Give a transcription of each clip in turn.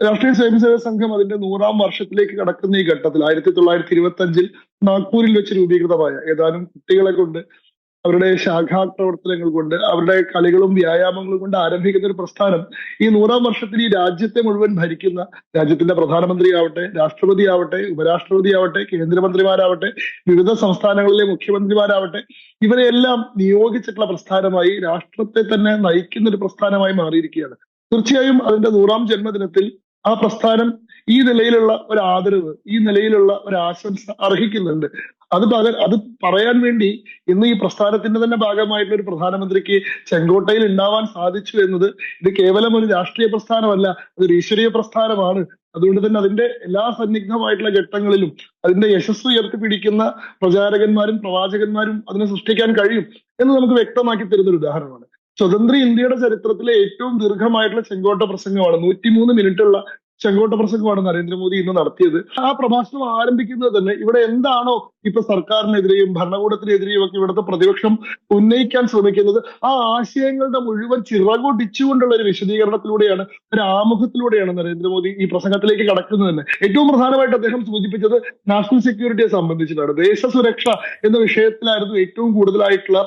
രാഷ്ട്രീയ സ്വയംസേവക സംഘം അതിന്റെ നൂറാം വർഷത്തിലേക്ക് കടക്കുന്ന ഈ ഘട്ടത്തിൽ ആയിരത്തി തൊള്ളായിരത്തി ഇരുപത്തി അഞ്ചിൽ നാഗ്പൂരിൽ വെച്ച് രൂപീകൃതമായ ഏതാനും കുട്ടികളെ കൊണ്ട് അവരുടെ ശാഖാ പ്രവർത്തനങ്ങൾ കൊണ്ട് അവരുടെ കളികളും വ്യായാമങ്ങളും കൊണ്ട് ആരംഭിക്കുന്ന ഒരു പ്രസ്ഥാനം ഈ നൂറാം വർഷത്തിൽ ഈ രാജ്യത്തെ മുഴുവൻ ഭരിക്കുന്ന രാജ്യത്തിന്റെ പ്രധാനമന്ത്രി ആവട്ടെ രാഷ്ട്രപതി ആവട്ടെ ഉപരാഷ്ട്രപതി ആവട്ടെ കേന്ദ്രമന്ത്രിമാരാവട്ടെ വിവിധ സംസ്ഥാനങ്ങളിലെ മുഖ്യമന്ത്രിമാരാവട്ടെ ഇവരെയെല്ലാം നിയോഗിച്ചിട്ടുള്ള പ്രസ്ഥാനമായി രാഷ്ട്രത്തെ തന്നെ നയിക്കുന്ന ഒരു പ്രസ്ഥാനമായി മാറിയിരിക്കുകയാണ്. തീർച്ചയായും അതിന്റെ നൂറാം ജന്മദിനത്തിൽ ആ പ്രസ്ഥാനം ഈ നിലയിലുള്ള ഒരു ആദരവ് ഈ നിലയിലുള്ള ഒരു ആശംസ അർഹിക്കുന്നുണ്ട്. അത് പക അത് പറയാൻ വേണ്ടി ഇന്ന് ഈ പ്രസ്ഥാനത്തിന്റെ തന്നെ ഭാഗമായിട്ടുള്ള ഒരു പ്രധാനമന്ത്രിക്ക് ചെങ്കോട്ടയിൽ ഉണ്ടാവാൻ സാധിച്ചു എന്നത് ഇത് കേവലം ഒരു രാഷ്ട്രീയ പ്രസ്ഥാനമല്ല അതൊരു ഈശ്വരീയ പ്രസ്ഥാനമാണ്. അതുകൊണ്ട് തന്നെ അതിന്റെ എല്ലാ സന്നിഗ്ധമായിട്ടുള്ള ഘട്ടങ്ങളിലും അതിന്റെ യശസ് ഉയർത്തിപ്പിടിക്കുന്ന പ്രചാരകന്മാരും പ്രവാചകന്മാരും അതിനെ സൃഷ്ടിക്കാൻ കഴിയും എന്ന് നമുക്ക് വ്യക്തമാക്കി തരുന്ന ഒരു ഉദാഹരണമാണ്. സ്വതന്ത്ര ഇന്ത്യയുടെ ചരിത്രത്തിലെ ഏറ്റവും ദീർഘമായിട്ടുള്ള ചെങ്കോട്ട പ്രസംഗമാണ്. നൂറ്റിമൂന്ന് മിനിറ്റുള്ള ചെങ്കോട്ട പ്രസംഗമാണ് നരേന്ദ്രമോദി ഇന്ന് നടത്തിയത്. ആ പ്രഭാഷണം ആരംഭിക്കുന്നത് തന്നെ ഇവിടെ എന്താണോ ഇപ്പൊ സർക്കാരിനെതിരെയും ഭരണകൂടത്തിനെതിരെയും ഒക്കെ ഇവിടുത്തെ പ്രതിപക്ഷം ഉന്നയിക്കാൻ ശ്രമിക്കുന്നത്. ആ ആശയങ്ങളുടെ മുഴുവൻ ചിറകൊടിച്ചുകൊണ്ടുള്ള ഒരു വിശദീകരണത്തിലൂടെയാണ് ഒരു ആമുഖത്തിലൂടെയാണ് നരേന്ദ്രമോദി ഈ പ്രസംഗത്തിലേക്ക് കടക്കുന്നത് തന്നെ. ഏറ്റവും പ്രധാനമായിട്ട് അദ്ദേഹം സൂചിപ്പിച്ചത് നാഷണൽ സെക്യൂരിറ്റിയെ സംബന്ധിച്ചിട്ടാണ്. ദേശസുരക്ഷ എന്ന വിഷയത്തിലായിരുന്നു ഏറ്റവും കൂടുതലായിട്ടുള്ള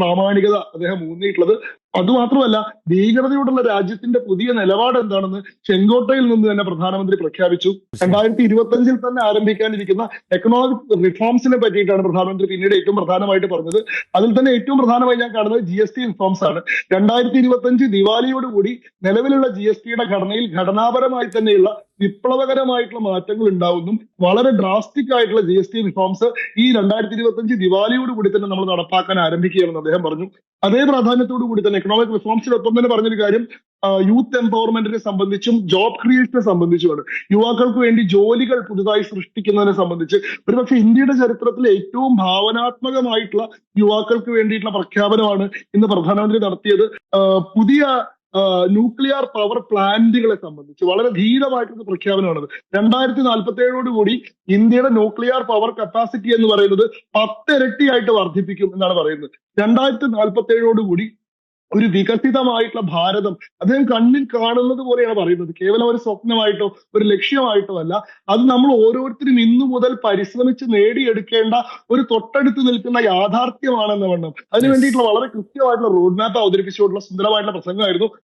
പ്രാമാണികത അദ്ദേഹം ഊന്നിയിട്ടുള്ളത്. അതുമാത്രമല്ല ഭീകരതയോടുള്ള രാജ്യത്തിന്റെ പുതിയ നിലപാട് എന്താണെന്ന് ചെങ്കോട്ടയിൽ നിന്ന് തന്നെ പ്രധാനമന്ത്രി പ്രഖ്യാപിച്ചു. രണ്ടായിരത്തി ഇരുപത്തഞ്ചിൽ തന്നെ ആരംഭിക്കാനിരിക്കുന്ന എക്കണോമിക് റിഫോംസിനെ പറ്റിയിട്ടാണ് പ്രധാനമന്ത്രി പിന്നീട് ഏറ്റവും പ്രധാനമായിട്ട് പറഞ്ഞത്. അതിൽ തന്നെ ഏറ്റവും പ്രധാനമായി ഞാൻ കാണുന്നത് ജി എസ് ടി റിഫോംസ് ആണ്. രണ്ടായിരത്തി ഇരുപത്തഞ്ച് ദിവാലിയോടുകൂടി നിലവിലുള്ള ജി എസ് ടിയുടെ ഘടനയിൽ ഘടനാപരമായി തന്നെയുള്ള വിപ്ലവകരമായിട്ടുള്ള മാറ്റങ്ങൾ ഉണ്ടാവുന്നു വളരെ ഡ്രാസ്റ്റിക് ആയിട്ടുള്ള ജി എസ് ടി റിഫോംസ് ഈ രണ്ടായിരത്തി ഇരുപത്തി അഞ്ച് ദിവാലിയോട് കൂടി തന്നെ നമ്മൾ നടപ്പാക്കാൻ ആരംഭിക്കുകയാണെന്ന് അദ്ദേഹം പറഞ്ഞു. അതേ പ്രാധാന്യത്തോടു കൂടി തന്നെ എക്കണോമിക് റിഫോംസിനൊപ്പം തന്നെ പറഞ്ഞൊരു കാര്യം യൂത്ത് എംപവർമെന്റിനെ സംബന്ധിച്ചും ജോബ് ക്രിയേഷനെ സംബന്ധിച്ചുമാണ്. യുവാക്കൾക്ക് വേണ്ടി ജോലികൾ പുതുതായി സൃഷ്ടിക്കുന്നതിനെ സംബന്ധിച്ച് ഒരുപക്ഷെ ഇന്ത്യയുടെ ചരിത്രത്തിലെ ഏറ്റവും ഭാവനാത്മകമായിട്ടുള്ള യുവാക്കൾക്ക് വേണ്ടിയിട്ടുള്ള പ്രഖ്യാപനമാണ് ഇന്ന് പ്രധാനമന്ത്രി നടത്തിയത്. പുതിയ ന്യൂക്ലിയർ പവർ പ്ലാന്റുകളെ സംബന്ധിച്ച് വളരെ ധീരമായിട്ടുള്ള പ്രഖ്യാപനമാണത്. രണ്ടായിരത്തി നാൽപ്പത്തി ഏഴോട് കൂടി ഇന്ത്യയുടെ ന്യൂക്ലിയർ പവർ കപ്പാസിറ്റി എന്ന് പറയുന്നത് പത്തിരട്ടിയായിട്ട് വർദ്ധിപ്പിക്കും എന്നാണ് പറയുന്നത്. രണ്ടായിരത്തി നാൽപ്പത്തി ഏഴോട് കൂടി ഒരു വികസിതമായിട്ടുള്ള ഭാരതം അദ്ദേഹം കണ്ണിൽ കാണുന്നത് പോലെയാണ് പറയുന്നത്. കേവലം ഒരു സ്വപ്നമായിട്ടോ ഒരു ലക്ഷ്യമായിട്ടോ അല്ല. അത് നമ്മൾ ഓരോരുത്തരും ഇന്നു മുതൽ പരിശ്രമിച്ച് നേടിയെടുക്കേണ്ട ഒരു തൊട്ടടുത്ത് നിൽക്കുന്ന യാഥാർത്ഥ്യമാണെന്ന വണ്ണം. അതിനു വേണ്ടിയിട്ടുള്ള വളരെ കൃത്യമായിട്ടുള്ള റോഡ് മാപ്പ് അവതരിപ്പിച്ചുകൊണ്ടുള്ള സുന്ദരമായിട്ടുള്ള പ്രസംഗമായിരുന്നു.